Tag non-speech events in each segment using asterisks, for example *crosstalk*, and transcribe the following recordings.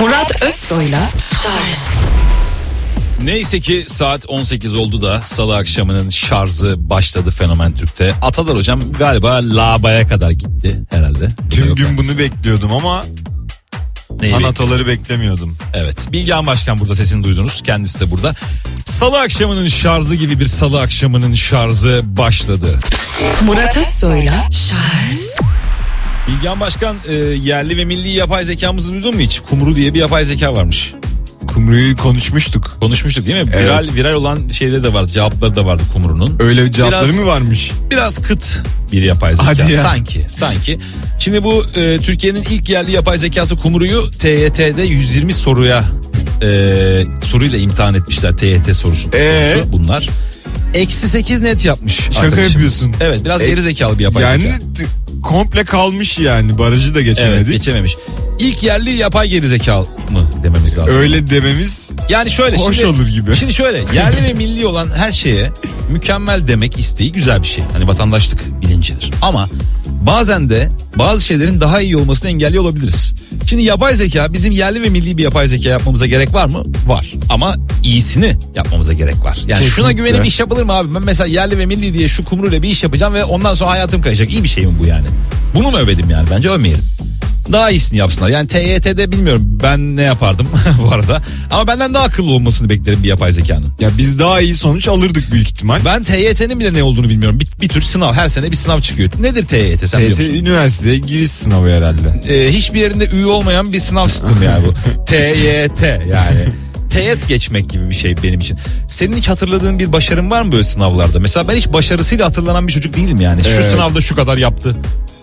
Murat Özsoy'la Neyse ki saat 18 oldu da salı akşamının şarjı başladı Fenomen Türk'te. Atalar hocam galiba labaya kadar gitti herhalde. Tüm gün bunu bekliyordum ama Neyi tan ataları beklemiyordum. Evet. Bilgehan Başkan burada sesini duydunuz. Kendisi de burada. Salı akşamının şarjı gibi bir salı akşamının şarjı başladı. Murat Özsoy'la Bilgehan Başkan e, yerli ve milli yapay zekamızı duydun mu hiç? Kumru diye bir yapay zeka varmış. Kumru'yu konuşmuştuk. Konuşmuştuk değil mi? Evet. Viral viral olan şeyleri de vardı. Cevapları da vardı Kumru'nun. Öyle bir cevapları Biraz- mı varmış? biraz kıt bir yapay zeka. Hadi ya. Sanki, sanki. Şimdi bu e, Türkiye'nin ilk yerli yapay zekası Kumru'yu TYT'de 120 soruya e, soruyla imtihan etmişler. TYT sorusu. Ee? sorusu bunlar. Eksi 8 net yapmış. Şaka arkadaşımız. yapıyorsun. Evet biraz E, geri zekalı bir yapay yani zeka. t- komple kalmış yani barajı da Evet geçemedik. geçememiş. İlk yerli yapay geri zekalı mı dememiz lazım. Öyle dememiz Yani şöyle Hoş şimdi, olur gibi. Şimdi şöyle yerli ve milli olan her şeye mükemmel demek isteği güzel bir şey. Hani vatandaşlık bilincidir. Ama bazen de bazı şeylerin daha iyi olmasını engelliyor olabiliriz. Şimdi yapay zeka bizim yerli ve milli bir yapay zeka yapmamıza gerek var mı? Var. Ama iyisini yapmamıza gerek var. Yani şuna Kesinlikle. güvenip iş yapılır mı abi? Ben mesela yerli ve milli diye şu kumruyla bir iş yapacağım ve ondan sonra hayatım kayacak. İyi bir şey mi bu yani? Bunu mu övelim yani? Bence övmeyelim. Daha iyisini yapsınlar. Yani TYT'de bilmiyorum ben ne yapardım *laughs* bu arada. Ama benden daha akıllı olmasını beklerim bir yapay zekanın. ya biz daha iyi sonuç alırdık büyük ihtimal. Ben TYT'nin bile ne olduğunu bilmiyorum. Bir, bir tür sınav. Her sene bir sınav çıkıyor. Nedir TYT sen biliyor TYT musun? üniversiteye giriş sınavı herhalde. Ee, hiçbir yerinde üye olmayan bir sınav sistemi yani bu. *laughs* TYT yani. Teğet geçmek gibi bir şey benim için. Senin hiç hatırladığın bir başarın var mı böyle sınavlarda? Mesela ben hiç başarısıyla hatırlanan bir çocuk değilim yani. Şu Evet. sınavda şu kadar yaptı.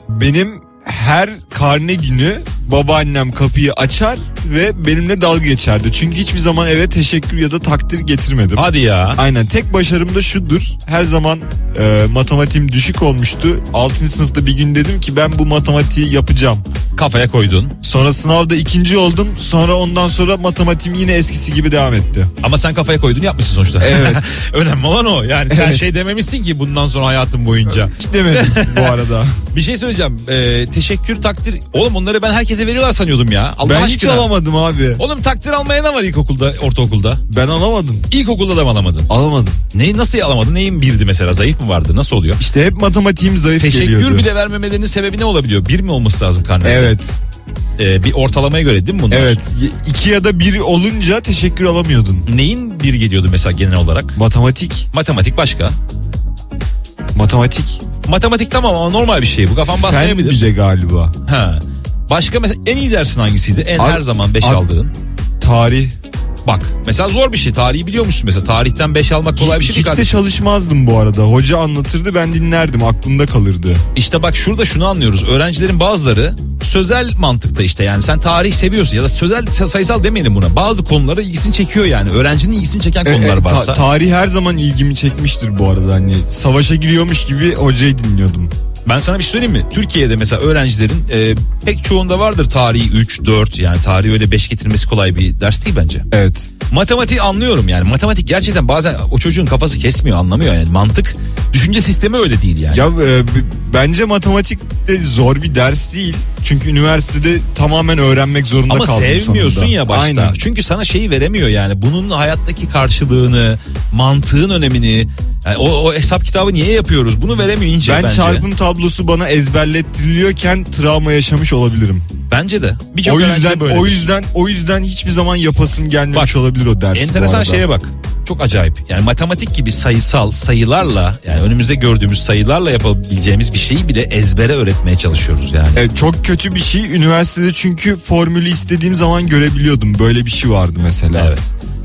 Benim her karne günü babaannem kapıyı açar ve benimle dalga geçerdi. Çünkü hiçbir zaman eve teşekkür ya da takdir getirmedim. Hadi ya. Aynen tek başarım da şudur. Her zaman e, matematiğim düşük olmuştu. 6. sınıfta bir gün dedim ki ben bu matematiği yapacağım. Kafaya koydun. Sonra sınavda ikinci oldum. Sonra ondan sonra matematiğim yine eskisi gibi devam etti. Ama sen kafaya koydun yapmışsın sonuçta. Evet. *laughs* Önemli olan o. Yani sen Evet. şey dememişsin ki bundan sonra hayatım boyunca. Hiç demedim bu arada. *laughs* Bir şey söyleyeceğim. Ee, teşekkür takdir. Oğlum onları ben herkese veriyorlar sanıyordum ya. Allah ben hiç aşkına. alamadım abi. Oğlum takdir almaya ne var ilkokulda, ortaokulda? Ben alamadım. İlkokulda da mı alamadın? Alamadım. Neyi nasıl alamadın? Neyin birdi mesela? Zayıf mı vardı? Nasıl oluyor? İşte hep matematiğim zayıf Teşekkür geliyordu. bile vermemelerinin sebebi ne olabiliyor? Bir mi olması lazım karnede? Evet. Ee, bir ortalamaya göre değil mi bunlar? Evet. İki ya da bir olunca teşekkür alamıyordun. Neyin bir geliyordu mesela genel olarak? Matematik. Matematik başka. Matematik. Matematik tamam ama normal bir şey bu. Kafan Fen basmayabilir. bir de galiba. Ha. Başka mesela en iyi dersin hangisiydi? En Abi- her zaman 5 abi- aldığın. Tarih. Bak mesela zor bir şey. Tarihi biliyor musun mesela? Tarihten 5 almak kolay bir şey değil Hiç de kardeşim. çalışmazdım bu arada. Hoca anlatırdı ben dinlerdim. Aklımda kalırdı. İşte bak şurada şunu anlıyoruz. Öğrencilerin bazıları sözel mantıkta işte yani sen tarih seviyorsun ya da sözel sayısal demeyelim buna. Bazı konulara ilgisini çekiyor yani. Öğrencinin ilgisini çeken konular E, e, ta- varsa. tarih her zaman ilgimi çekmiştir bu arada. Hani savaşa giriyormuş gibi hocayı dinliyordum. Ben sana bir şey söyleyeyim mi? Türkiye'de mesela öğrencilerin e, pek çoğunda vardır tarihi 3, 4 yani tarihi öyle 5 getirmesi kolay bir ders değil bence. Evet. Matematiği anlıyorum yani. Matematik gerçekten bazen o çocuğun kafası kesmiyor anlamıyor yani. Mantık, düşünce sistemi öyle değil yani. Ya e, bence matematik de zor bir ders değil. Çünkü üniversitede tamamen öğrenmek zorunda Ama kaldım sevmiyorsun sonunda. ya başta. Aynen. Çünkü sana şeyi veremiyor yani. Bunun hayattaki karşılığını, mantığın önemini, yani o, o hesap kitabı niye yapıyoruz? Bunu veremiyor ince Ben bence. çarpım tablosu bana ezberlettiriliyorken travma yaşamış olabilirim. Bence de. Birçok o yüzden böyle. o yüzden o yüzden hiçbir zaman yapasım gelmemiş Bak, olabilir o ders. Enteresan şeye bak. Çok acayip. Yani matematik gibi sayısal sayılarla yani önümüzde gördüğümüz sayılarla yapabileceğimiz bir şeyi bile ezbere öğretmeye çalışıyoruz yani. Evet, çok kötü bir şey. Üniversitede çünkü formülü istediğim zaman görebiliyordum. Böyle bir şey vardı mesela. Evet.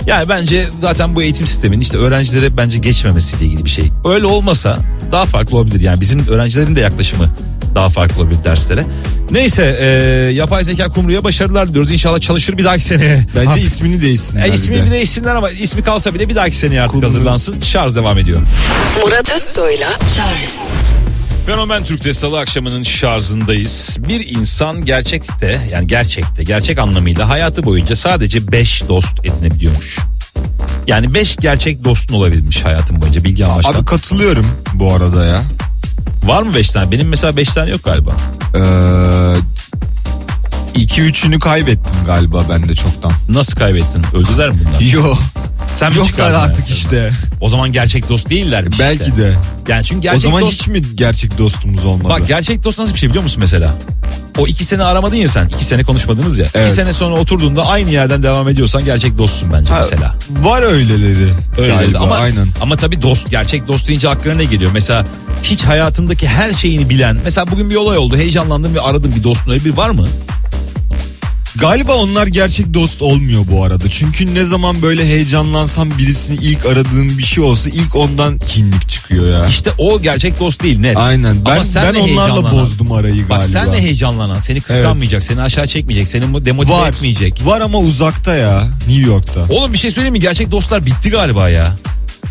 Yani bence zaten bu eğitim sisteminin işte öğrencilere bence geçmemesiyle ilgili bir şey. Öyle olmasa daha farklı olabilir. Yani bizim öğrencilerin de yaklaşımı daha farklı olabilir derslere. Neyse e, yapay zeka kumruya başarılar diliyoruz. İnşallah çalışır bir dahaki seneye. Bence Artık- ismini değişsinler. E, bir ismi de. bir değişsinler ama ismi kalsa bile bir dahaki seneye artık Kumru. hazırlansın. Şarj devam ediyor. Murat Özsoy'la Fenomen Türk'te salı akşamının şarjındayız. Bir insan gerçekte yani gerçekte gerçek anlamıyla hayatı boyunca sadece 5 dost edinebiliyormuş. Yani 5 gerçek dostun olabilmiş hayatın boyunca Bilgi Başkan. Abi katılıyorum bu arada ya. Var mı 5 tane? Benim mesela 5 tane yok galiba. Ee, 2 üçünü kaybettim galiba ben de çoktan. Nasıl kaybettin? Öldüler mi bunlar? *laughs* Yo. Sen mi Yoklar çıkardın artık işte. O zaman gerçek dost değillermiş Belki işte. de. Yani çünkü gerçek o zaman dost... hiç mi gerçek dostumuz olmadı? Bak gerçek dost nasıl bir şey biliyor musun mesela? O iki sene aramadın ya sen. iki sene konuşmadınız ya. Evet. İki sene sonra oturduğunda aynı yerden devam ediyorsan gerçek dostsun bence Ha, mesela. Var öyleleri. Öyle galiba, ama aynen. ama tabii dost gerçek dost deyince aklına ne geliyor? Mesela hiç hayatındaki her şeyini bilen mesela bugün bir olay oldu heyecanlandın ve aradın bir dostun öyle bir var mı? Galiba onlar gerçek dost olmuyor bu arada. Çünkü ne zaman böyle heyecanlansam birisini ilk aradığın bir şey olsa ilk ondan kinlik çıkıyor ya. İşte o gerçek dost değil net. Aynen. Ben Ama senle ben onlarla bozdum arayı galiba. Bak senle heyecanlanan, seni kıskanmayacak, seni aşağı çekmeyecek, seni demotive Var. etmeyecek. Var ama uzakta ya. New York'ta. Oğlum bir şey söyleyeyim mi? Gerçek dostlar bitti galiba ya.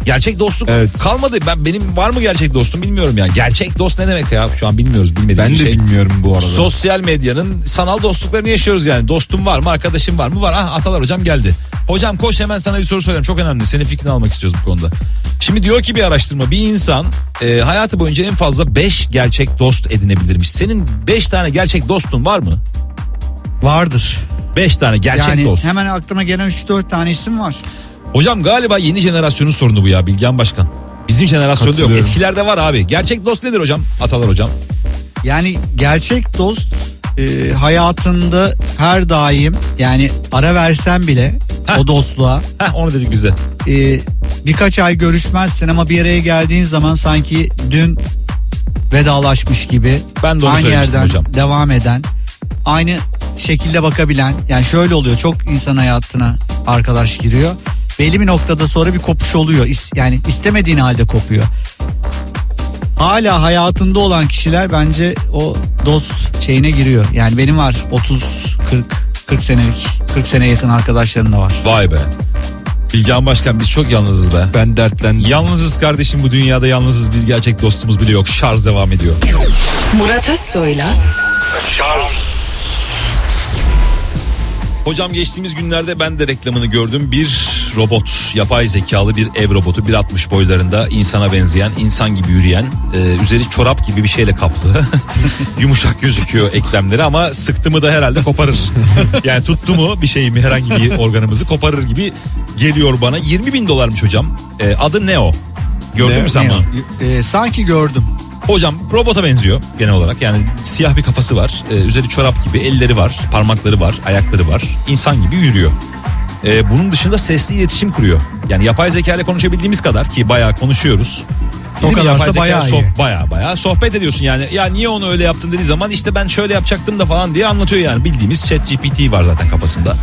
Gerçek dostluk Evet. kalmadı. Ben benim var mı gerçek dostum bilmiyorum yani. Gerçek dost ne demek ya? Şu an bilmiyoruz bilmediğimiz Ben de şey. bilmiyorum bu arada. Sosyal medyanın sanal dostluklarını yaşıyoruz yani. Dostum var mı? Arkadaşım var mı? Var. Ah Atalar hocam geldi. Hocam koş hemen sana bir soru sorayım. Çok önemli. Senin fikrini almak istiyoruz bu konuda. Şimdi diyor ki bir araştırma bir insan e, hayatı boyunca en fazla 5 gerçek dost edinebilirmiş. Senin 5 tane gerçek dostun var mı? Vardır. 5 tane gerçek yani dost. hemen aklıma gelen 3-4 tane isim var. Hocam galiba yeni jenerasyonun sorunu bu ya Bilgehan Başkan. Bizim jenerasyonda yok. Katılıyorum. Eskilerde var abi. Gerçek dost nedir hocam? Atalar hocam. Yani gerçek dost e, hayatında her daim yani ara versen bile Heh. o dostluğa Heh onu dedik bize. e, birkaç ay görüşmezsin ama bir araya geldiğin zaman sanki dün vedalaşmış gibi Ben de onu aynı söylemiştim yerden hocam. devam eden aynı şekilde bakabilen yani şöyle oluyor çok insan hayatına arkadaş giriyor belli bir noktada sonra bir kopuş oluyor yani istemediğin halde kopuyor hala hayatında olan kişiler bence o dost şeyine giriyor yani benim var 30 40 40 senelik 40 sene yakın arkadaşlarım da var Vay be. Bilgehan Başkan biz çok yalnızız be. Ben dertlendim. Yalnızız kardeşim bu dünyada yalnızız bir gerçek dostumuz bile yok. Şarj devam ediyor. Murat Özsoy'la Hocam geçtiğimiz günlerde ben de reklamını gördüm. Bir robot, yapay zekalı bir ev robotu 1.60 boylarında insana benzeyen, insan gibi yürüyen, e, üzeri çorap gibi bir şeyle kaplı. *laughs* Yumuşak gözüküyor eklemleri ama sıktı mı da herhalde koparır. *laughs* yani tuttu mu bir şey mi herhangi bir organımızı koparır gibi geliyor bana. 20 bin dolarmış hocam. E, adı Neo. Gördün mü sen bunu? E, sanki gördüm Hocam robota benziyor genel olarak. Yani siyah bir kafası var. Ee, üzeri çorap gibi elleri var, parmakları var, ayakları var. İnsan gibi yürüyor. Ee, bunun dışında sesli iletişim kuruyor. Yani yapay zeka ile konuşabildiğimiz kadar ki bayağı konuşuyoruz. O Değil kadarsa Yapay zeka bayağı iyi. soh- bayağı bayağı sohbet ediyorsun yani. Ya niye onu öyle yaptın dediği zaman işte ben şöyle yapacaktım da falan diye anlatıyor yani. Bildiğimiz chat GPT var zaten kafasında.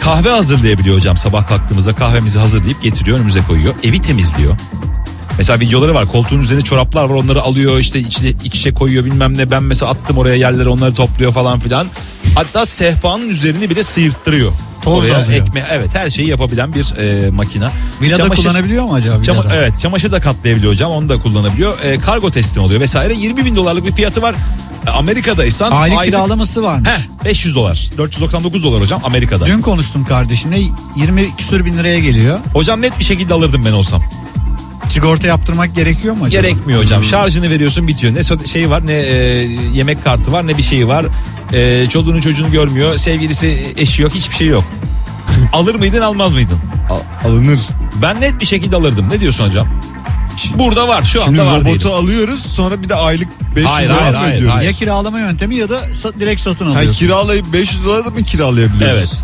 Kahve hazırlayabiliyor hocam sabah kalktığımızda kahvemizi hazırlayıp getiriyor önümüze koyuyor. Evi temizliyor. Mesela videoları var koltuğun üzerinde çoraplar var onları alıyor işte içine, iç içe koyuyor bilmem ne ben mesela attım oraya yerlere onları topluyor falan filan. Hatta sehpanın üzerini bile sıyırttırıyor. Toz Oraya alıyor. ekme evet her şeyi yapabilen bir e, makina. Villada Çamaşır- kullanabiliyor mu acaba? Çama- villada? evet çamaşır da katlayabiliyor hocam onu da kullanabiliyor. E, kargo teslim oluyor vesaire 20 bin dolarlık bir fiyatı var. E, Amerika'daysan Aylık aylık- kiralaması varmış. Heh, 500 dolar 499 dolar hocam Amerika'da. Dün konuştum kardeşimle 20 küsür bin liraya geliyor. Hocam net bir şekilde alırdım ben olsam. Sigorta yaptırmak gerekiyor mu acaba? Gerekmiyor hocam. Şarjını veriyorsun bitiyor. Ne şey var ne e, yemek kartı var ne bir şeyi var. E, çoluğunu çocuğunu görmüyor. Sevgilisi eşi yok hiçbir şey yok. *laughs* Alır mıydın almaz mıydın? Al- alınır. Ben net bir şekilde alırdım. Ne diyorsun hocam? Burada var şu anda var robotu diyelim. alıyoruz sonra bir de aylık 500 Hayır, dolar hayır, mı hayır, ödüyoruz? hayır. Ya kiralama yöntemi ya da sa- direkt satın alıyorsun. kiralayıp 500 dolar da mı kiralayabiliyoruz? Evet.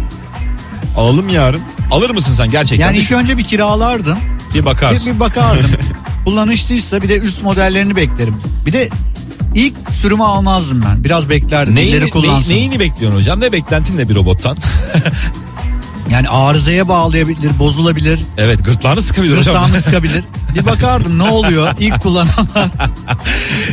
Alalım yarın. Alır mısın sen gerçekten? yani ilk önce bir kiralardım. Bir Bir, bakarsın. bir bakardım. *laughs* Kullanışlıysa bir de üst modellerini beklerim. Bir de ilk sürümü almazdım ben. Biraz beklerdim. Neyini, Neyini, kullansın. neyi- neyini bekliyorsun hocam? Ne beklentin ne bir robottan? *laughs* Yani arızaya bağlayabilir, bozulabilir. evet gırtlağını sıkabilir hocam. Gırtlağımı sıkabilir. *laughs* Bir bakardım ne oluyor ilk kullananlar.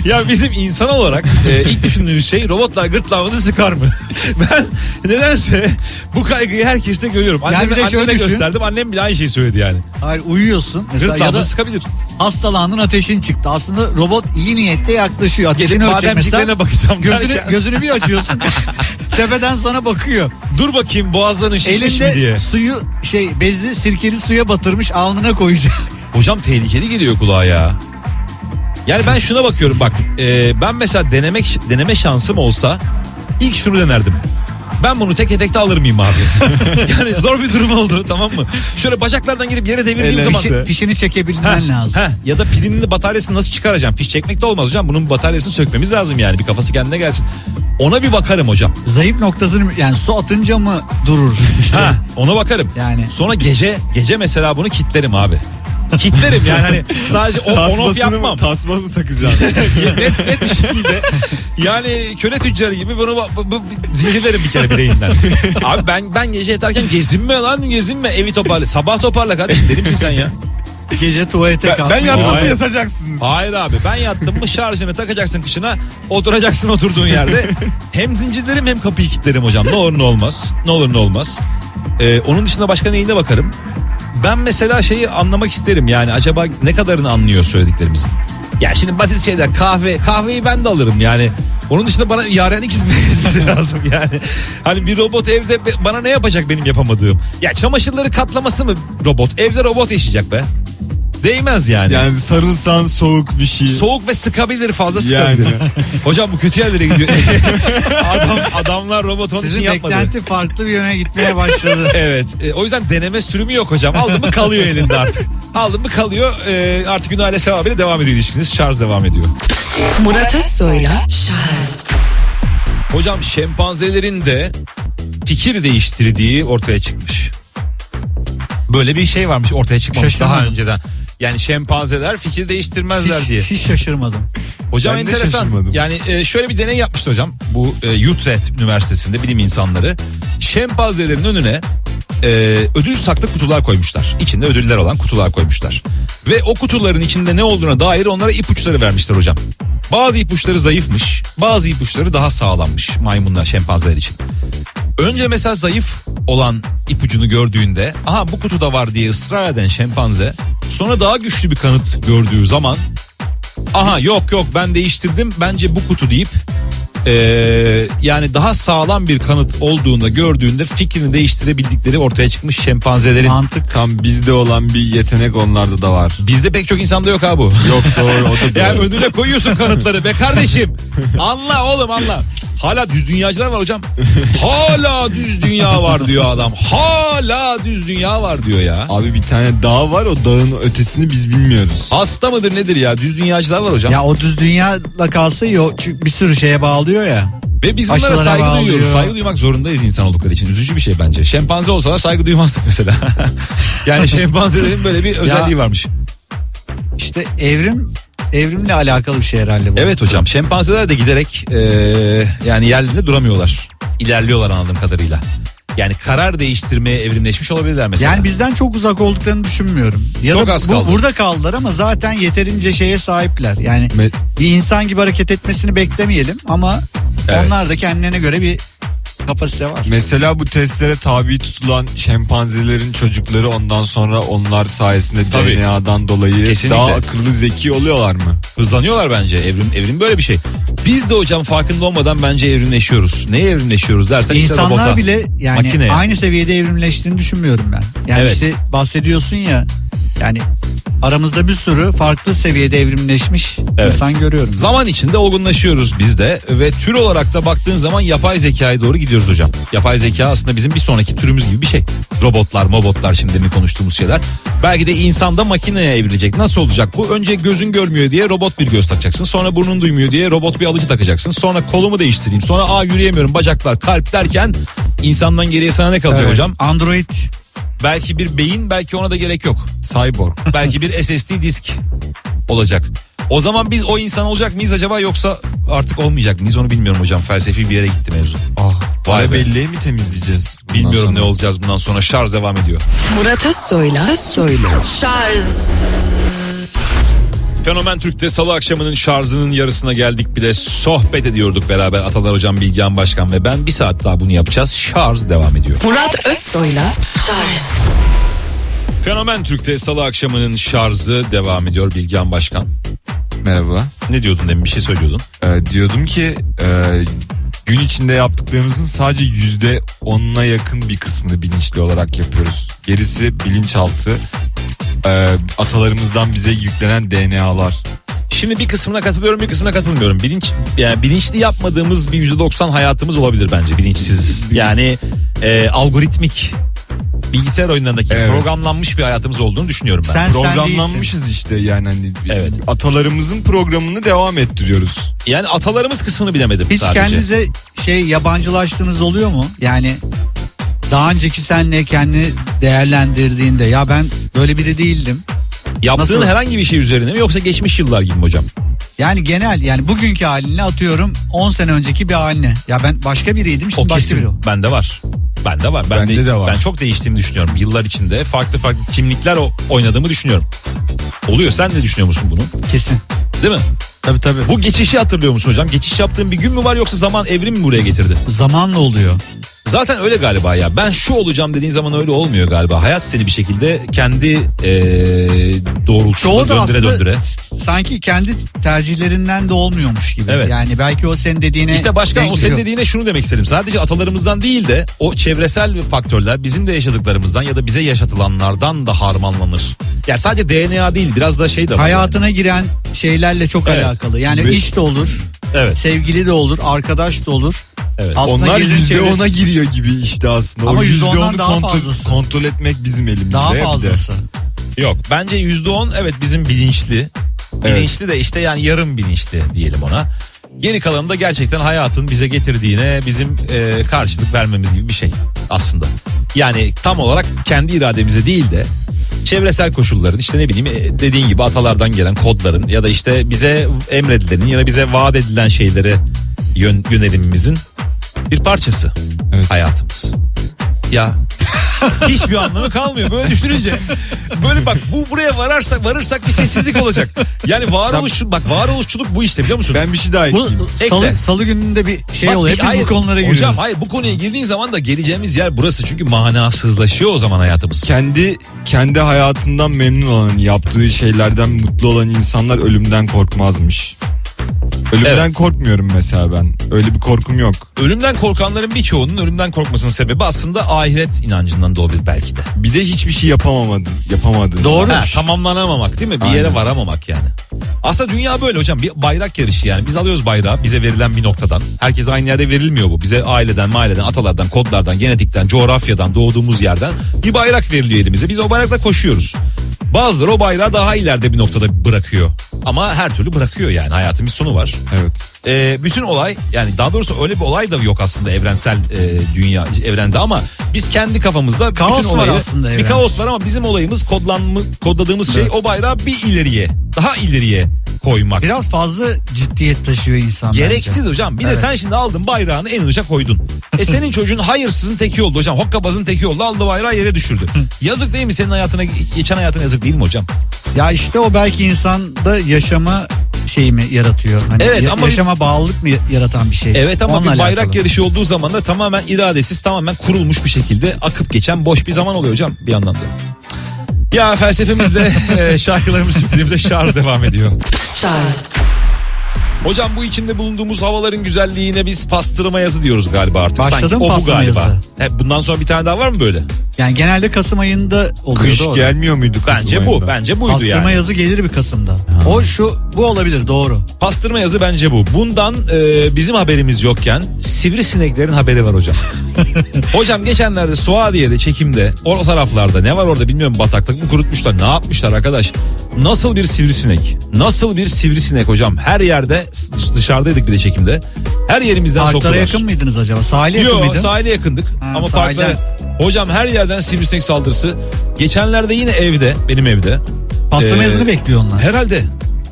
Ya bizim insan olarak e, ilk düşündüğümüz şey robotlar gırtlağımızı sıkar mı? *laughs* ben nedense bu kaygıyı herkeste görüyorum. Yani Anneme, bir de şöyle düşün. gösterdim annem bile aynı şeyi söyledi yani. Hayır uyuyorsun mesela ya Gırtlağımızı da sıkabilir. hastalandın ateşin çıktı. Aslında robot iyi niyetle yaklaşıyor. Ateşini ölçecek mesela. bakacağım Gözünü, derken, gözünü bir açıyorsun. *laughs* tepeden sana bakıyor. dur bakayım boğazların şişmiş mi Elinde diye. suyu şey bezi sirkeli suya batırmış alnına koyacak. Hocam tehlikeli geliyor kulağa ya. Yani ben şuna bakıyorum bak e, ben mesela denemek deneme şansım olsa ilk şunu denerdim. Ben bunu tek etekte alır mıyım abi? *laughs* yani zor bir durum oldu tamam mı? Şöyle bacaklardan girip yere devirdiğim Ele zaman... işte. Fişini çekebilmen lazım. Heh, ya da pilinin bataryasını nasıl çıkaracağım? Fiş çekmek de olmaz hocam. Bunun bataryasını sökmemiz lazım yani. Bir kafası kendine gelsin. Ona bir bakarım hocam. Zayıf noktasını yani su atınca mı durur? İşte Ha, ona bakarım. Yani. Sonra gece gece mesela bunu kitlerim abi. Kitlerim yani hani sadece o on off yapmam. mı, tasma mı takacaksın? *laughs* net, net bir şekilde yani köle tüccarı gibi bunu bu, bu, zincirlerim bir kere bileğinden. Abi ben ben gece yatarken gezinme lan gezinme evi toparla. Sabah toparla kardeşim dedim ki sen ya. gece tuvalete kalk. ben yattım mı yatacaksınız. Hayır abi ben yattım mı şarjını takacaksın kışına oturacaksın oturduğun yerde. Hem zincirlerim hem kapıyı kilitlerim hocam ne olur ne olmaz. Ne olur ne olmaz. Ee, onun dışında başka neyine bakarım. Ben mesela şeyi anlamak isterim yani acaba ne kadarını anlıyor söylediklerimizin. Ya şimdi basit şeyler kahve kahveyi ben de alırım yani. Onun dışında bana yarenlik *laughs* etmesi lazım yani. Hani bir robot evde bana ne yapacak benim yapamadığım? Ya çamaşırları katlaması mı robot? Evde robot yaşayacak be. Değmez yani. Yani sarılsan soğuk bir şey. Soğuk ve sıkabilir fazla Yani. sıkabilir. *laughs* Hocam bu kötü yerlere gidiyor. *laughs* Adam adamlar robot onun için Sizin yapmadı. beklenti farklı bir yöne gitmeye başladı. *laughs* Evet. e, o yüzden deneme sürümü yok hocam. Aldın mı kalıyor elinde artık. Aldın mı kalıyor. E, artık gün aile sevabıyla devam ediyor ilişkiniz. Şarj devam ediyor. Murat Özsoy'la Hocam şempanzelerin de fikir değiştirdiği ortaya çıkmış. Böyle bir şey varmış ortaya çıkmamış daha Şaşırmadım. önceden. Yani şempanzeler fikir değiştirmezler diye. Hiç, hiç şaşırmadım. Hocam Ben enteresan. şaşırmadım. Yani e, şöyle bir deney yapmıştı hocam. Bu e, Utrecht Üniversitesi'nde bilim insanları şempanzelerin önüne e, ödül saklı kutular koymuşlar. İçinde ödüller olan kutular koymuşlar. Ve o kutuların içinde ne olduğuna dair onlara ipuçları vermişler hocam. Bazı ipuçları zayıfmış, bazı ipuçları daha sağlammış maymunlar, şempanzeler için. Önce mesela zayıf olan ipucunu gördüğünde aha bu kutuda var diye ısrar eden şempanze sonra daha güçlü bir kanıt gördüğü zaman aha yok yok ben değiştirdim bence bu kutu deyip eee, yani daha sağlam bir kanıt olduğunda gördüğünde fikrini değiştirebildikleri ortaya çıkmış şempanzelerin. Mantık. Tam bizde olan bir yetenek onlarda da var. Bizde pek çok insanda yok abi bu. Yok doğru o da *laughs* doğru. Yani önüne koyuyorsun kanıtları be kardeşim. Anla oğlum anla. Hala düz dünyacılar var hocam. Hala düz dünya var diyor adam. Hala düz dünya var diyor ya. Abi bir tane dağ var o dağın ötesini biz bilmiyoruz. Hasta mıdır nedir ya? Düz dünyacılar var hocam. Ya o düz dünyayla kalsa o çünkü bir sürü şeye bağlıyor ya. Ve biz bunlara aşılara saygı bağlıyor. duyuyoruz. Saygı duymak zorundayız insan oldukları için. Üzücü bir şey bence. Şempanze olsalar saygı duymazdık mesela. *laughs* yani şempanzelerin böyle bir özelliği varmış. İşte evrim evrimle alakalı bir şey herhalde bu. Evet hocam şempanzeler de giderek eee, yani yerlerinde duramıyorlar. İlerliyorlar anladığım kadarıyla. Yani karar değiştirmeye evrimleşmiş olabilirler mesela. Yani bizden çok uzak olduklarını düşünmüyorum. Ya Çok da az bu- kaldı. burada kaldılar ama zaten yeterince şeye sahipler. Yani Me- bir insan gibi hareket etmesini beklemeyelim ama Evet. onlar da kendilerine göre bir kapasite var. Mesela bu testlere tabi tutulan şempanzelerin çocukları ondan sonra onlar sayesinde Tabii. DNA'dan dolayı Kesinlikle. daha akıllı zeki oluyorlar mı? Hızlanıyorlar bence. Evrim evrim böyle bir şey. Biz de hocam farkında olmadan bence evrimleşiyoruz. Neye evrimleşiyoruz dersen işte İnsanlar robota. bile yani makineye. aynı seviyede evrimleştiğini düşünmüyorum ben. Yani Evet. işte bahsediyorsun ya yani aramızda bir sürü farklı seviyede evrimleşmiş Evet. insan görüyorum. Zaman içinde olgunlaşıyoruz biz de ve tür olarak da baktığın zaman yapay zekaya doğru gidiyoruz hocam. Yapay zeka aslında bizim bir sonraki türümüz gibi bir şey. Robotlar, mobotlar şimdi mi konuştuğumuz şeyler. Belki de insanda makineye evrilecek. Nasıl olacak bu? Önce gözün görmüyor diye robot bir göz takacaksın. Sonra burnun duymuyor diye robot bir alıcı takacaksın. Sonra kolumu değiştireyim. Sonra aa yürüyemiyorum bacaklar, kalp derken insandan geriye sana ne kalacak Evet. hocam? Android Belki bir beyin, belki ona da gerek yok. Cyborg. belki bir SSD disk olacak. O zaman biz o insan olacak mıyız acaba yoksa artık olmayacak mıyız onu bilmiyorum hocam. Felsefi bir yere gitti mevzu. Ah, Vay vay be. belleği mi temizleyeceğiz? bundan Bilmiyorum ne sonra? olacağız bundan sonra şarj devam ediyor. Murat Özsoy'la Özsoy'la Fenomen Türk'te salı akşamının şarjının yarısına geldik bile sohbet ediyorduk beraber Atalar Hocam Bilgehan Başkan ve ben bir saat daha bunu yapacağız. Şarj devam ediyor. Murat Özsoy'la Fenomen Türk'te salı akşamının şarjı devam ediyor Bilgehan Başkan. Merhaba. Ne diyordun demin bir şey söylüyordun. Ee, diyordum ki e, gün içinde yaptıklarımızın sadece yüzde onuna yakın bir kısmını bilinçli olarak yapıyoruz. Gerisi bilinçaltı. Ee, atalarımızdan bize yüklenen DNA'lar. Şimdi bir kısmına katılıyorum bir kısmına katılmıyorum. Bilinç yani bilinçli yapmadığımız bir %90 hayatımız olabilir bence bilinçsiz. Yani e, algoritmik bilgisayar oyunlarındaki Evet. programlanmış bir hayatımız olduğunu düşünüyorum ben. Sen- Programlanmışız işte yani hani Evet. atalarımızın programını devam ettiriyoruz. Yani atalarımız kısmını bilemedim Hiç sadece. kendinize şey yabancılaştığınız oluyor mu? Yani daha önceki senle kendini değerlendirdiğinde ya ben böyle biri değildim. Yaptığın Nasıl? herhangi bir şey üzerine mi yoksa geçmiş yıllar gibi mi hocam? Yani genel yani bugünkü halinle atıyorum 10 sene önceki bir haline. Ya ben başka biriydim O şimdi başka biri o. kesin. Bende var. Bende var. Ben Bende de var. Ben çok değiştiğimi düşünüyorum. Yıllar içinde farklı farklı kimlikler o- oynadığımı düşünüyorum. Oluyor. Sen ne düşünüyor musun bunu? Kesin. Değil mi? Tabii tabii. Bu geçişi hatırlıyor musun hocam? Geçiş yaptığın bir gün mü var yoksa zaman evrim mi buraya getirdi? Zamanla oluyor. Zaten öyle galiba ya. Ben şu olacağım dediğin zaman öyle olmuyor galiba. Hayat seni bir şekilde kendi eee doğrultusunda döndüre aslında döndüre. Sanki kendi tercihlerinden de olmuyormuş gibi. Evet. Yani belki o senin dediğine İşte başkan o senin dediğine şunu demek istedim. Sadece atalarımızdan değil de o çevresel faktörler bizim de yaşadıklarımızdan ya da bize yaşatılanlardan da harmanlanır. Ya sadece DNA değil biraz da şey de var. hayatına giren şeylerle çok Evet. alakalı. Yani Ve- iş de olur, yani. Evet. sevgili de olur, arkadaş da olur. Evet. Aslında Onlar yüzde çevresi- ona giriyor gibi işte aslında. Ama o yüzde onu daha kontrol, fazlası. kontrol etmek bizim elimizde. Daha fazlası. Yok bence yüzde on evet bizim bilinçli. Bilinçli de işte yani yarım bilinçli diyelim ona. Geri kalanı da gerçekten hayatın bize getirdiğine bizim e, karşılık vermemiz gibi bir şey aslında. Yani tam olarak kendi irademize değil de çevresel koşulların işte ne bileyim e, dediğin gibi atalardan gelen kodların ya da işte bize emredilenin ya da bize vaat edilen şeylere yön, yönelimimizin bir parçası Evet. hayatımız. Ya *laughs* hiçbir anlamı kalmıyor böyle düşününce. Böyle bak bu buraya vararsak varırsak bir sessizlik olacak. Yani varoluş bak varoluşçuluk bu işte biliyor musun? Ben bir şey daha Bu ekleyeyim. salı, Ekle. salı gününde bir şey Bak, oluyor. bir- Hepimiz hayır, bu konulara giriyoruz. Hocam hayır bu konuya girdiğin zaman da geleceğimiz yer burası. Çünkü manasızlaşıyor o zaman hayatımız. kendi kendi hayatından memnun olan, yaptığı şeylerden mutlu olan insanlar ölümden korkmazmış. Ölümden Evet. korkmuyorum mesela ben. Öyle bir korkum yok. Ölümden korkanların birçoğunun ölümden korkmasının sebebi aslında ahiret inancından da olabilir belki de. Bir de hiçbir şey yapamamadın. Yapamadın. Doğru. Ha, tamamlanamamak değil mi? Bir Aynen. yere varamamak yani. Aslında dünya böyle hocam bir bayrak yarışı yani. Biz alıyoruz bayrağı bize verilen bir noktadan. Herkes aynı yerde verilmiyor bu. Bize aileden, maileden, atalardan, kodlardan, genetikten, coğrafyadan, doğduğumuz yerden bir bayrak veriliyor elimize. Biz o bayrakla koşuyoruz. Bazıları o bayrağı daha ileride bir noktada bırakıyor. Ama her türlü bırakıyor yani hayatın bir sonu var. Evet. Ee, bütün olay yani daha doğrusu öyle bir olay da yok aslında evrensel e, dünya evrende ama biz kendi kafamızda Kaos bütün var olayı aslında bir evrende. kaos var ama bizim olayımız kodlanma, kodladığımız şey o bayrağı bir ileriye daha ileriye koymak. Biraz fazla ciddiyet taşıyor insan Gereksiz bence. hocam. Bir de Evet. sen şimdi aldın bayrağını en uca koydun. E senin çocuğun hayırsızın teki oldu hocam. Hokkabazın teki oldu. Aldı bayrağı yere düşürdü. yazık değil mi senin hayatına geçen hayatına yazık değil mi hocam? Ya işte o belki insanda yaşama şeyi mi yaratıyor? Hani Evet, ya- ama bir- yaşama bağlılık mı yaratan bir şey? Evet ama Onunla bir bayrak alakalı. yarışı olduğu zaman da tamamen iradesiz, tamamen kurulmuş bir şekilde akıp geçen boş bir zaman oluyor hocam bir yandan da. Ya felsefemizde *laughs* e, şarkılarımız şarj devam ediyor. Charles. Hocam bu içinde bulunduğumuz havaların güzelliğine biz pastırma yazı diyoruz galiba artık. Başladı Sanki mı o bu pastırma galiba. yazı? He, bundan sonra bir tane daha var mı böyle? Yani genelde Kasım ayında oluyor Kış doğru. gelmiyor muydu Kasım Bence bu. ayında? Bence buydu Pastırma yani. yazı gelir bir Kasım'da. O şu bu olabilir doğru. Pastırma yazı bence bu. Bundan e, bizim haberimiz yokken sivrisineklerin haberi var hocam. *laughs* hocam geçenlerde Suadiye'de çekimde o taraflarda ne var orada bilmiyorum bataklık mı kurutmuşlar ne yapmışlar arkadaş. Nasıl bir sivrisinek? Nasıl bir sivrisinek hocam? Her yerde dışarıdaydık bir de çekimde. Her yerimizden Parklara soktular. yakın mıydınız acaba? Sahile yakın Yok mıydın? sahile yakındık Ha, ama sahilden. parkta hocam her yerden sivrisinek saldırısı. Geçenlerde yine evde benim evde. Pastırma Ee, yazını bekliyor onlar. Herhalde.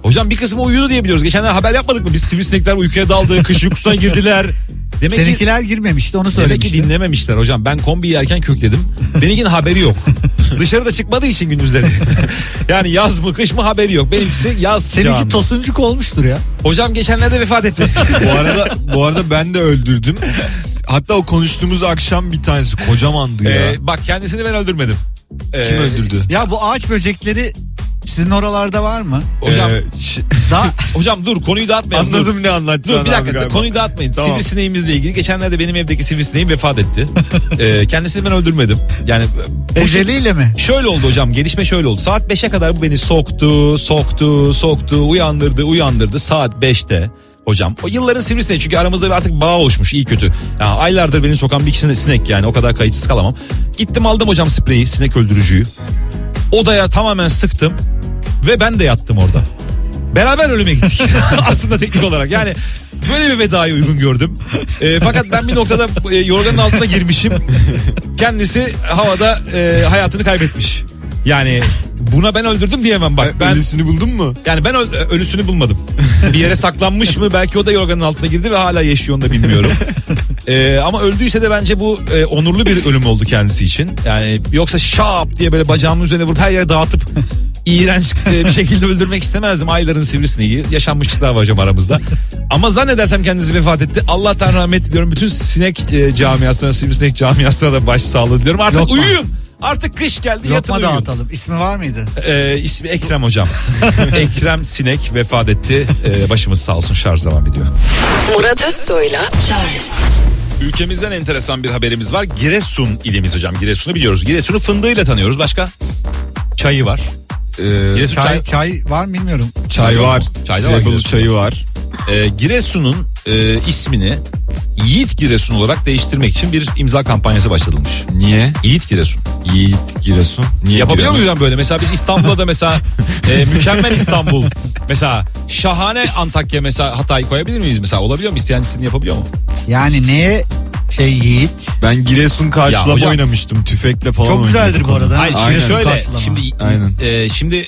Hocam bir kısmı uyudu diye biliyoruz. Geçenler haber yapmadık mı? Biz sivrisinekler uykuya daldı, kış uykusuna girdiler. *laughs* Demek ki, Seninkiler girmemişti onu demek ki söylemişti. dinlememişler hocam. Ben kombi yerken kökledim. Benimkinin haberi yok. *laughs* Dışarıda çıkmadığı için gündüzleri. *laughs* yani yaz mı kış mı haberi yok. Benimkisi yaz Seninki sıcağında. tosuncuk olmuştur ya. Hocam geçenlerde vefat etti. bu arada bu arada ben de öldürdüm. Hatta o konuştuğumuz akşam bir tanesi kocamandı ya. Ee, bak kendisini ben öldürmedim. Ee, Kim öldürdü? Ya bu ağaç böcekleri Sizin oralarda var mı? Hocam Ee, *laughs* Daha hocam dur konuyu dağıtmayalım. dur. anladım ne anlatacağını Dur bir abi dakika galiba. konuyu dağıtmayın. Tamam. Sivrisineğimizle ilgili geçenlerde benim evdeki sivrisineğim vefat etti. *laughs* ee, kendisini ben öldürmedim. Yani şey- eceliyle mi? Şöyle oldu hocam gelişme şöyle oldu. Saat 5'e kadar bu beni soktu, soktu, soktu, uyandırdı, uyandırdı. Saat 5'te hocam. O yılların sivrisineği çünkü aramızda bir artık bağ oluşmuş iyi kötü. Ya aylardır beni sokan bir sine- sinek yani o kadar kayıtsız kalamam. Gittim aldım hocam spreyi sinek öldürücüyü. Odaya tamamen sıktım ve ben de yattım orada. Beraber ölüme gittik. *laughs* Aslında teknik olarak yani böyle bir vedayı uygun gördüm. E, fakat ben bir noktada e, yorganın altına girmişim. Kendisi havada e, hayatını kaybetmiş. Yani buna ben öldürdüm diyemem bak. Ben Ölüsünü buldun mu? yani ben öl- ölüsünü bulmadım. Bir yere saklanmış mı? Belki o da yorganın altına girdi ve hala yaşıyor onu da bilmiyorum. Ee, ama öldüyse de bence bu e, onurlu bir ölüm oldu kendisi için. Yani yoksa şap diye böyle bacağımın üzerine vurup her yere dağıtıp iğrenç e, bir şekilde öldürmek istemezdim. Ayların sivrisineği yaşanmışlıklar var hocam aramızda. Ama zannedersem kendisi vefat etti. Allah'tan rahmet diliyorum. Bütün sinek e, camiasına, sivrisinek camiasına da başsağlığı diliyorum. Artık Lokma. uyuyun. Artık kış geldi yatın Lokma uyuyun. dağıtalım. İsmi var mıydı? Ee, ismi Ekrem hocam. *laughs* Ekrem Sinek vefat etti. Ee, başımız sağ olsun şarj devam ediyor. Murat Özsoy'la Charles Ülkemizden enteresan bir haberimiz var. Giresun ilimiz hocam. Giresun'u biliyoruz. Giresun'u fındığıyla tanıyoruz. Başka? Çayı var. Ee, Giresun Çay, çay. çay var mı bilmiyorum. çay var. Çay da var Treble Giresun. çayı var. Ee, Giresun'un e, ismini Yiğit Giresun olarak değiştirmek için bir imza kampanyası başlatılmış. Niye? Yiğit Giresun. Yiğit Giresun. Niye Yapabiliyor Giresun? muyuz hocam böyle? Mesela biz İstanbul'da da mesela e, *laughs* mükemmel İstanbul. Mesela şahane Antakya mesela Hatay koyabilir miyiz mesela? Olabiliyor mu? İsteyen istediğini yapabiliyor mu? Yani neye şey Yiğit? Ben Giresun karşılama hocam- oynamıştım. Tüfekle falan Çok güzeldir bu arada. Hayır Aynen. şimdi şöyle Karşılama. şimdi Aynen. e, şimdi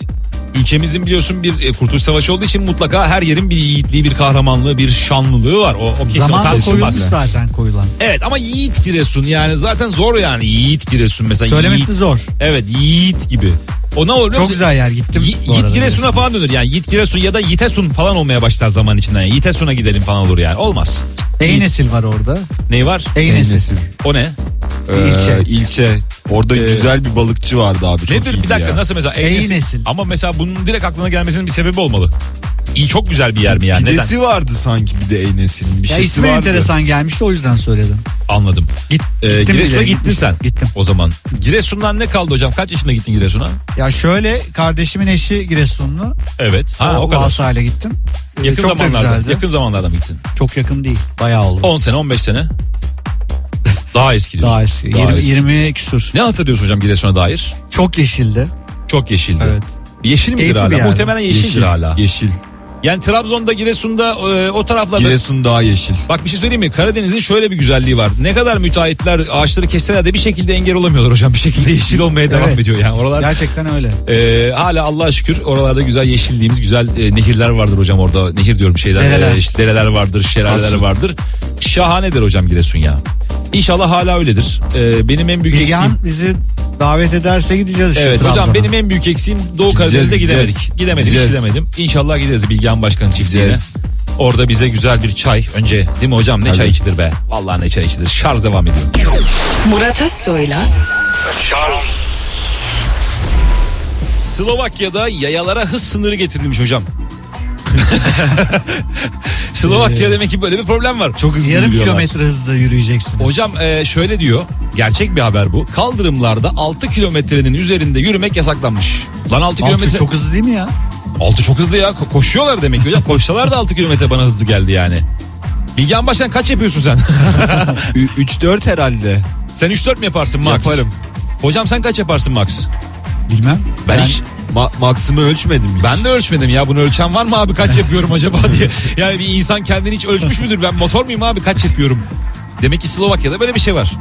ülkemizin biliyorsun bir e, kurtuluş savaşı olduğu için mutlaka her yerin bir yiğitliği, bir kahramanlığı, bir şanlılığı var. O, o kesin o Zaman tartışılmaz. koyulmuş zaten koyulan. Evet ama Yiğit Giresun yani zaten zor yani Yiğit Giresun mesela. Söylemesi Yiğit, zor. Evet Yiğit gibi. O ne olur Çok güzel yer gittim. Bu Yiğit arada. Giresun'a falan dönür yani Yiğit Giresun ya da Yitesun falan olmaya başlar zaman içinden. Yani. Yitesun'a gidelim falan olur yani olmaz. Ey nesil var orada. Ney var? Ey nesil. O ne? Ee, İlçe. ilçe. Orada Ee, güzel bir balıkçı vardı abi. Çok Nedir bir dakika ya. nasıl mesela Ey nesil. Ama mesela bunun direkt aklına gelmesinin bir sebebi olmalı. İyi çok güzel bir yer mi yani? Neden? Pidesi vardı sanki bir de Ey Nesil'in. Bir Ya şeysi ismi vardı. enteresan gelmişti o yüzden söyledim. Anladım. Git, Ee, Giresun'a gittin gitmiştim. sen. Gittim. O zaman. Giresun'dan ne kaldı hocam? Kaç yaşında gittin Giresun'a? Ya şöyle kardeşimin eşi Giresunlu. Evet. Ha o kadar. Vasayla gittim. Yakın çok da zamanlarda. güzeldi. Yakın zamanlarda mı gittin? Çok yakın değil. Bayağı oldu. 10 sene 15 sene. Daha eski diyorsun. Daha eski. Daha 20, eski. 20 küsur. Ne hatırlıyorsun hocam Giresun'a dair? Çok yeşildi. Çok yeşildi. Evet. Yeşil midir Keyifli bir hala? Muhtemelen yeşildir Yeşil. hala. Yeşil. Yani Trabzon'da, Giresun'da e, o taraflarda Giresun daha yeşil. Bak bir şey söyleyeyim mi? Karadeniz'in şöyle bir güzelliği var. Ne kadar müteahhitler ağaçları kesseler de bir şekilde engel olamıyorlar hocam. Bir şekilde yeşil olmaya devam Evet. ediyor yani. Oralar Gerçekten öyle. e, hala Allah'a şükür oralarda güzel yeşilliğimiz, güzel e, nehirler vardır hocam orada. Nehir diyorum şeyler. Dereler. e, dereler vardır, şelaleler vardır. Şahanedir hocam Giresun ya. İnşallah hala öyledir. E, benim en büyük eksiğim... Bilgehan bizi davet ederse gideceğiz işte Evet hocam Trabzon'a. benim en büyük eksiğim Doğu Karadeniz'e gideceğiz. gidemedik. Gidemedik Gideceğiz. gidemedim. İnşallah gideriz Bilgehan Başkan'ın çiftliğine. Gideceğiz. Orada bize güzel bir çay önce değil mi hocam ne Tabii. çay içilir be. Vallahi ne çay içilir. Şarj devam ediyor. Murat Özsoy'la Slovakya'da yayalara hız sınırı getirilmiş hocam. *laughs* Slovakya demek ki böyle bir problem var. Çok hızlı Yarım yürüyorlar. kilometre hızla yürüyeceksiniz. Hocam e, şöyle diyor. Gerçek bir haber bu. Kaldırımlarda 6 kilometrenin üzerinde yürümek yasaklanmış. Lan 6 Altı kilometre. çok hızlı değil mi ya? 6 çok hızlı ya. Ko- koşuyorlar demek ki hocam. *laughs* Koşsalar da 6 kilometre bana hızlı geldi yani. Bilgehan Başkan kaç yapıyorsun sen? *laughs* 3-4 herhalde. sen 3-4 mi yaparsın Max? Yaparım. Hocam sen kaç yaparsın Max? Bilmem. Ben, Ben- hiç Ma- maksimı ölçmedim hiç. ben de ölçmedim ya bunu ölçen var mı abi kaç yapıyorum acaba diye. *laughs* Yani bir insan kendini hiç ölçmüş müdür? Ben motor muyum abi kaç yapıyorum? Demek ki Slovakya'da böyle bir şey var.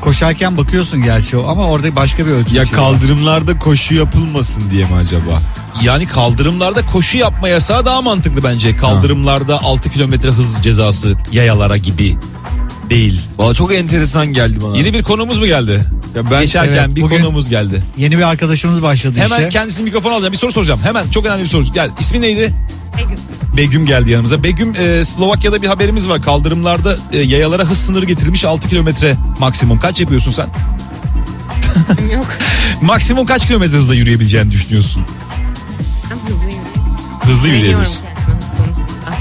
Koşarken bakıyorsun gerçi o ama orada başka bir ölçü. Ya var. kaldırımlarda koşu yapılmasın diye mi acaba? Yani kaldırımlarda koşu yapma yasağı daha mantıklı bence. Kaldırımlarda 6 kilometre hız cezası yayalara gibi değil. Valla çok enteresan geldi bana. Yeni bir konuğumuz mu geldi? ya ben Geçerken evet, bir bugün- konuğumuz geldi. Yeni bir arkadaşımız başladı Hemen işe. kendisini mikrofon alacağım. Bir soru soracağım. Hemen çok önemli bir soru. Gel. İsmi neydi? Begüm. Begüm geldi yanımıza. Begüm e, Slovakya'da bir haberimiz var. Kaldırımlarda e, yayalara hız sınırı getirilmiş 6 kilometre maksimum. Kaç yapıyorsun sen? *laughs* Yok. maksimum kaç kilometre hızla yürüyebileceğini düşünüyorsun? Ben. Hızlı Güveniyorum yürüyebiliriz. kendime hız konusunda.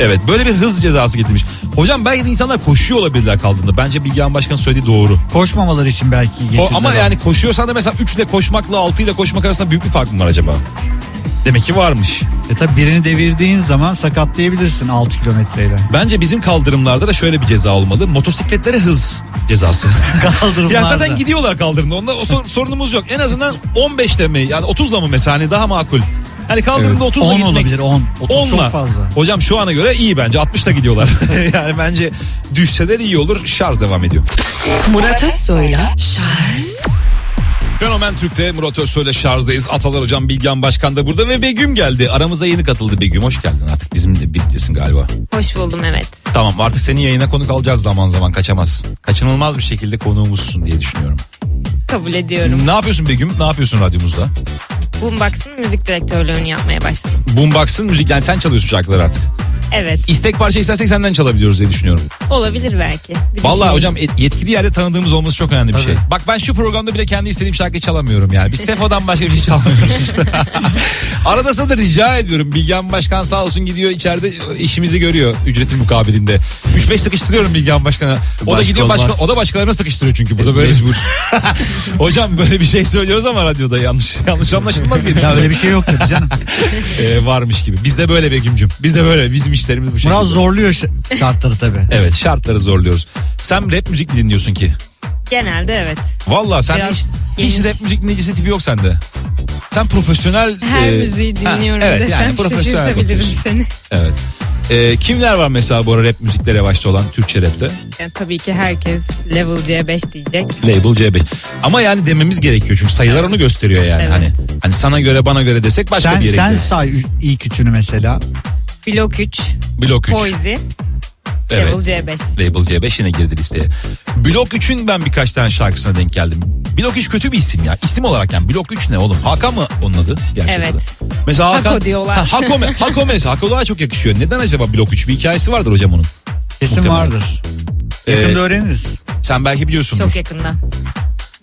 Evet böyle bir hız cezası getirmiş. Hocam belki de insanlar koşuyor olabilirler kaldığında. Bence Bilgehan Başkan söylediği doğru. Koşmamaları için belki getirdiler. ama yani koşuyorsan da mesela 3 ile koşmakla 6 ile koşmak arasında büyük bir fark mı var acaba? Demek ki varmış. E tabi birini devirdiğin zaman sakatlayabilirsin 6 kilometreyle. Bence bizim kaldırımlarda da şöyle bir ceza olmalı. Motosikletlere hız cezası. *laughs* Kaldırımlarda. ya zaten gidiyorlar kaldırımda. Onda o sor- sorunumuz yok. En azından 15'te mi yani 30'la mı mesela hani daha makul. Hani kaldırımda Evet. 30'la 10 gitmek. olabilir 10. 30 10'la. çok fazla. Hocam şu ana göre iyi bence 60'ta gidiyorlar. *laughs* yani bence düşseler iyi olur. Şarj devam ediyor. Murat Özsoy'la Fenomen Türk'te Murat Özsoy'la şarjdayız. Atalar Hocam Bilgen Başkan da burada ve Begüm geldi. Aramıza yeni katıldı Begüm. Hoş geldin artık bizimle birliktesin galiba. Hoş buldum evet. Tamam artık seni yayına konuk alacağız zaman zaman kaçamazsın. Kaçınılmaz bir şekilde konuğumuzsun diye düşünüyorum. Kabul ediyorum. Ne yapıyorsun Begüm? Ne yapıyorsun radyomuzda? Boombox'ın müzik direktörlüğünü yapmaya başladım. Boombox'ın müzik yani sen çalıyorsun şarkıları artık. Evet. İstek parça istersek senden çalabiliyoruz diye düşünüyorum. Olabilir belki. Bir Vallahi hocam et- yetkili yerde tanıdığımız olması çok önemli bir şey. Bak ben şu programda bile kendi istediğim şarkıyı çalamıyorum yani. Biz Sefo'dan başka bir şey çalmıyoruz. *laughs* Arada sırada rica ediyorum. Bilgehan Başkan sağ olsun gidiyor içeride işimizi görüyor ücretin mukabilinde. 3-5 sıkıştırıyorum Bilgehan Başkan'a. O da gidiyor başka, olmaz. o da başkalarına sıkıştırıyor çünkü burada böyle. Mecbur. *laughs* hocam böyle bir şey söylüyoruz ama radyoda yanlış yanlış anlaşılmaz diye Ya öyle bir şey yok tabii canım. *laughs* Ee, varmış gibi. Bizde böyle Begüm'cüm. Bizde böyle. Bizim işlerimiz bu şekilde. Biraz zorluyor ş- şartları tabii. *laughs* Evet şartları zorluyoruz. Sen rap müzik mi dinliyorsun ki? Genelde evet. Vallahi sen Biraz hiç, hiç geniş. rap müzik dinleyicisi tipi yok sende. Sen profesyonel... Her e, müziği ha, dinliyorum evet, desem yani profesyonel şaşırtabilirim bakıyorsun. seni. Evet. E, kimler var mesela bu ara rap müziklere başta olan Türkçe rapte? Yani tabii ki herkes level C5 diyecek. Label C5. Ama yani dememiz gerekiyor çünkü sayılar onu gösteriyor yani. Evet. Hani hani sana göre bana göre desek başka Sen, bir yere sen gideriz. say ilk üçünü mesela. Blok 3, Blok 3. Poizy, Evet. level C5. Label C5 yine girdi listeye. Blok 3'ün ben birkaç tane şarkısına denk geldim. Blok 3 kötü bir isim ya. İsim olarak yani. Blok 3 ne oğlum? Hakan mı onun adı? Gerçek Evet. adı. Mesela Hako Hakan, diyorlar. Ha, Hako, me, *laughs* Hako mesela. Hako daha çok yakışıyor. Neden acaba Blok 3? Bir hikayesi vardır hocam onun. Kesin Muhtemelen. vardır. Ee, Yakında öğreniriz. Sen belki biliyorsundur. Çok yakında.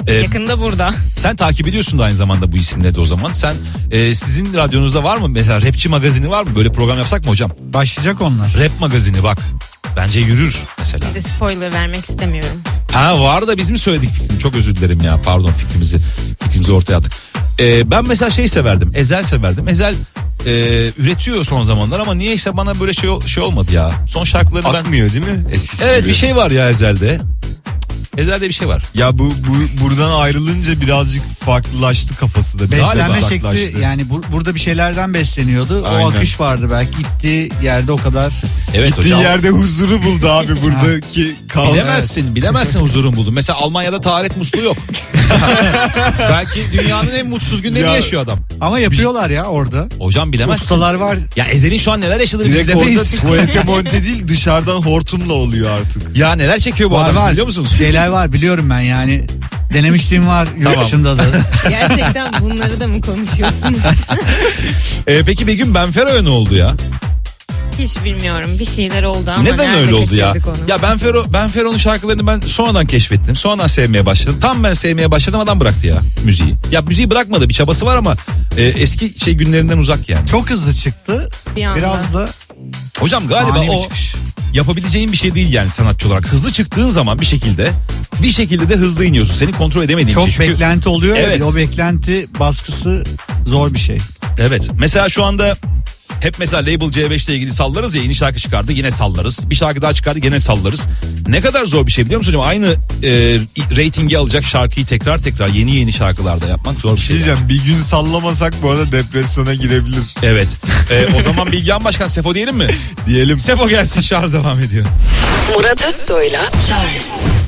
Ee, Yakında burada. *laughs* sen takip ediyorsun da aynı zamanda bu isimleri de o zaman. Sen e, sizin radyonuzda var mı? Mesela rapçi magazini var mı? Böyle program yapsak mı hocam? Başlayacak onlar. Rap magazini bak. Bence yürür mesela. Bir de spoiler vermek istemiyorum. Ha var da biz mi söyledik fikrini? Çok özür dilerim ya. Pardon fikrimizi fikrimizi ortaya attık. Ee, ben mesela şey severdim. Ezel severdim. Ezel e, üretiyor son zamanlar ama niyeyse bana böyle şey şey olmadı ya. Son şarkılarını ben... Akmıyor değil mi? Eskisi Evet gibi. bir şey var ya Ezel'de. Ezel'de bir şey var. Ya bu, bu buradan ayrılınca birazcık farklılaştı kafası da. Beslenme şekli yani bur- burada bir şeylerden besleniyordu. Aynen. O akış vardı belki. Gittiği yerde o kadar. Evet Gittiği hocam. yerde huzuru buldu abi *laughs* buradaki kaos. Bilemezsin, bilemezsin huzurun buldun. Mesela Almanya'da taharet musluğu yok. *laughs* Belki dünyanın en mutsuz günlerini Ya- yaşıyor adam. Ama yapıyorlar ya orada. Hocam bilemezsin. Ustalar var. Ya Ezel'in şu an neler yaşadığı biz Direkt orada bilemeyiz. tuvalete *laughs* monte değil dışarıdan hortumla oluyor artık. Ya neler çekiyor bu Var adam var. biliyor musunuz? Şeyler var biliyorum ben yani. Denemişliğim var yurt Tamam. dışında da. *laughs* Gerçekten bunları da mı konuşuyorsunuz? Ee, *laughs* peki Begüm Benfero'ya ne oldu ya? Hiç bilmiyorum. Bir şeyler oldu ama Neden nerede öyle oldu ya? kaçırdık Onu? Ya ben Fero ben Fero'nun şarkılarını ben sonradan keşfettim. Sonradan sevmeye başladım. Tam ben sevmeye başladım adam bıraktı ya müziği. Ya müziği bırakmadı bir çabası var ama e, eski şey günlerinden uzak yani. Çok hızlı çıktı. Bir anda. Biraz da Hocam galiba Ani bir o çıkış. Yapabileceğin bir şey değil yani sanatçı olarak. Hızlı çıktığın zaman bir şekilde bir şekilde de hızlı iniyorsun. Senin kontrol edemediğin çok şey. Çünkü- beklenti oluyor Evet. ya. O beklenti baskısı zor bir şey. Evet. Mesela şu anda hep mesela Label C5 ile ilgili sallarız ya yeni şarkı çıkardı yine sallarız. Bir şarkı daha çıkardı yine sallarız. Ne kadar zor bir şey biliyor musun hocam? Aynı e, reytingi alacak şarkıyı tekrar tekrar yeni yeni şarkılarda yapmak zor bir Bir şey şey. diyeceğim bir gün sallamasak bu arada depresyona girebilir Evet. E, o *laughs* zaman Bilgehan Başkan Sefo diyelim mi? diyelim. Sefo gelsin şarj devam ediyor. Murat Özsoy'la Charles